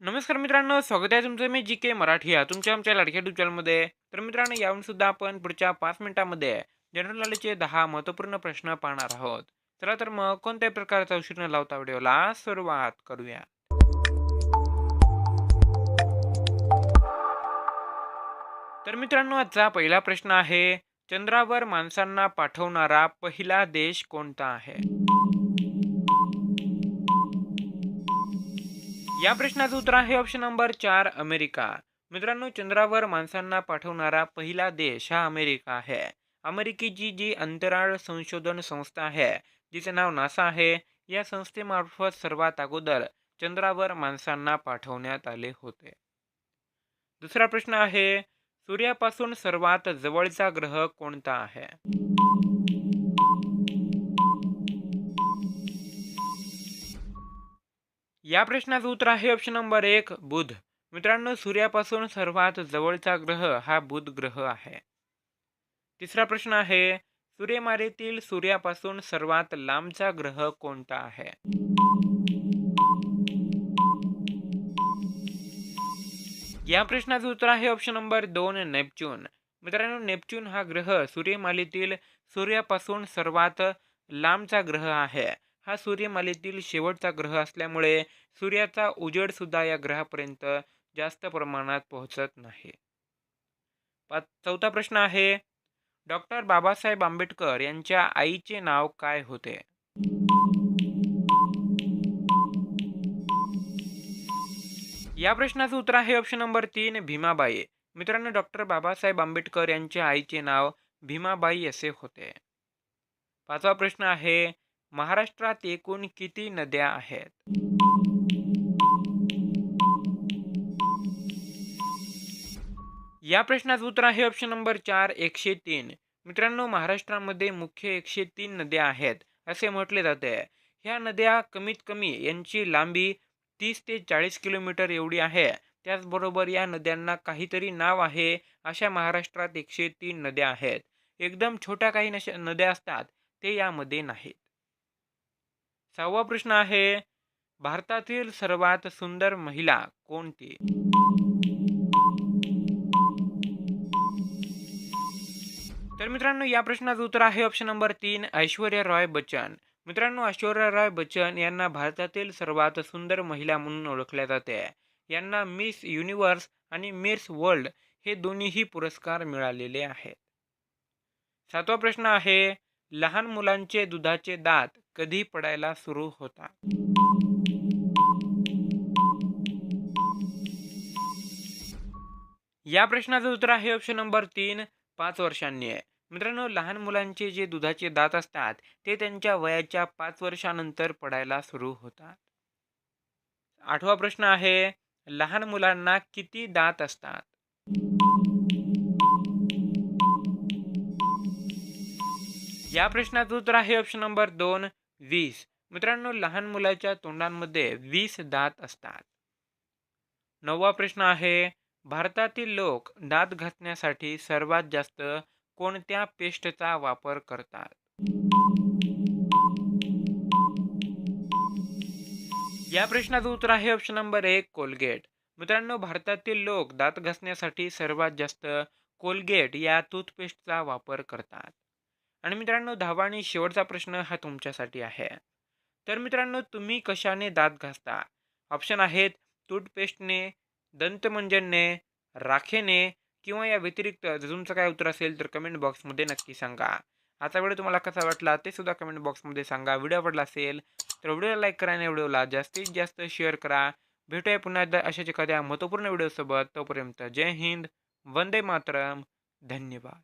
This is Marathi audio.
नमस्कार मित्रांनो स्वागत आहे तुमचं मी जी के मराठी या तुमच्या आमच्या लाडक्या युट्यूब चॅनलमध्ये तर मित्रांनो यावरून सुद्धा आपण पुढच्या पाच मिनिटांमध्ये जनरल नॉलेजचे दहा महत्त्वपूर्ण प्रश्न पाहणार आहोत. चला तर मग कोणत्याही प्रकारचा उशीर न लावता व्हिडिओला सुरुवात करूया. तर मित्रांनो आजचा पहिला प्रश्न आहे चंद्रावर माणसांना पाठवणारा पहिला देश कोणता आहे? या प्रश्नाचं उत्तर आहे ऑप्शन नंबर चार अमेरिका. मित्रांनो चंद्रावर माणसांना पाठवणारा पहिला देश हा अमेरिका आहे. अमेरिकेची जी अंतराळ संशोधन संस्था आहे जिचे नाव नासा आहे या संस्थेमार्फत सर्वात अगोदर चंद्रावर माणसांना पाठवण्यात आले होते. दुसरा प्रश्न आहे सूर्यापासून सर्वात जवळचा ग्रह कोणता आहे? या प्रश्नाचं उत्तर आहे ऑप्शन नंबर एक बुध. मित्रांनो सूर्यापासून सर्वात जवळचा ग्रह हा बुध ग्रह आहे. तिसरा प्रश्न आहे सूर्यमालेतील सूर्यापासून सर्वात लांबचा ग्रह कोणता आहे? या प्रश्नाचं उत्तर आहे ऑप्शन नंबर दोन नेपच्यून. मित्रांनो नेपच्यून हा ग्रह सूर्यमालेतील सूर्यापासून सर्वात लांबचा ग्रह आहे. हा सूर्यमालेतील शेवटचा ग्रह असल्यामुळे सूर्याचा उजेड सुद्धा या ग्रहापर्यंत जास्त प्रमाणात पोहोचत नाही. पाच चौथा प्रश्न आहे डॉक्टर बाबासाहेब आंबेडकर यांच्या आईचे नाव काय होते? या प्रश्नाचं उत्तर आहे ऑप्शन नंबर तीन भीमाबाई. मित्रांनो डॉक्टर बाबासाहेब आंबेडकर यांच्या आईचे नाव भीमाबाई असे होते. पाचवा प्रश्न आहे महाराष्ट्रात एकूण किती नद्या आहेत? या प्रश्नाचं उत्तर आहे ऑप्शन नंबर चार एकशे तीन. मित्रांनो महाराष्ट्रामध्ये मुख्य एकशे तीन नद्या आहेत असे म्हटले जाते. ह्या नद्या कमीत कमी यांची लांबी तीस ते चाळीस किलोमीटर एवढी आहे. त्याचबरोबर या नद्यांना काहीतरी नाव आहे अशा महाराष्ट्रात एकशे तीन नद्या आहेत. एकदम छोट्या काही नशा नद्या असतात ते यामध्ये नाहीत. सहावा प्रश्न आहे भारतातील सर्वात सुंदर महिला कोणती? तर मित्रांनो या प्रश्नाचं उत्तर आहे ऑप्शन नंबर तीन ऐश्वर्या रॉय बच्चन. मित्रांनो ऐश्वर्या रॉय बच्चन यांना भारतातील सर्वात सुंदर महिला म्हणून ओळखल्या जाते. यांना मिस युनिव्हर्स आणि मिस वर्ल्ड हे दोन्हीही पुरस्कार मिळालेले आहेत. सातवा प्रश्न आहे लहान मुलांचे दुधाचे दात कधी पडायला सुरू होतात या प्रश्नाचं उत्तर आहे ऑप्शन नंबर तीन पाच वर्षांनी आहे. मित्रांनो लहान मुलांचे जे दुधाचे दात असतात ते त्यांच्या वयाच्या पाच वर्षानंतर पडायला सुरू होतात. आठवा प्रश्न आहे लहान मुलांना किती दात असतात? या प्रश्नाचं उत्तर आहे ऑप्शन नंबर दोन वीस. मित्रांनो लहान मुलाच्या तोंडांमध्ये वीस दात असतात. नववा प्रश्न आहे भारतातील लोक दात घासण्यासाठी सर्वात जास्त कोणत्या पेस्टचा वापर करतात? या प्रश्नाचं उत्तर आहे ऑप्शन नंबर एक कोलगेट. मित्रांनो भारतातील लोक दात घासण्यासाठी सर्वात जास्त कोलगेट या टूथपेस्टचा वापर करतात. आणि मित्रांनो दहावा आणि शेवटचा प्रश्न हा तुमच्यासाठी आहे. तर मित्रांनो तुम्ही कशाने दात घासता? ऑप्शन आहेत टूथपेस्टने दंतमंजनने राखेने किंवा या व्यतिरिक्त. जर तुमचं काय उत्तर असेल तर कमेंट बॉक्समध्ये नक्की सांगा. आजचा व्हिडिओ तुम्हाला कसा वाटला ते सुद्धा कमेंट बॉक्समध्ये सांगा. व्हिडिओ आवडला असेल तर व्हिडिओला लाईक करा आणि व्हिडिओला जास्तीत जास्त शेअर करा. भेटूया पुन्हा एकदा अशाच एखाद्या महत्त्वपूर्ण व्हिडिओसोबत. तोपर्यंत जय हिंद वंदे मातरम. धन्यवाद.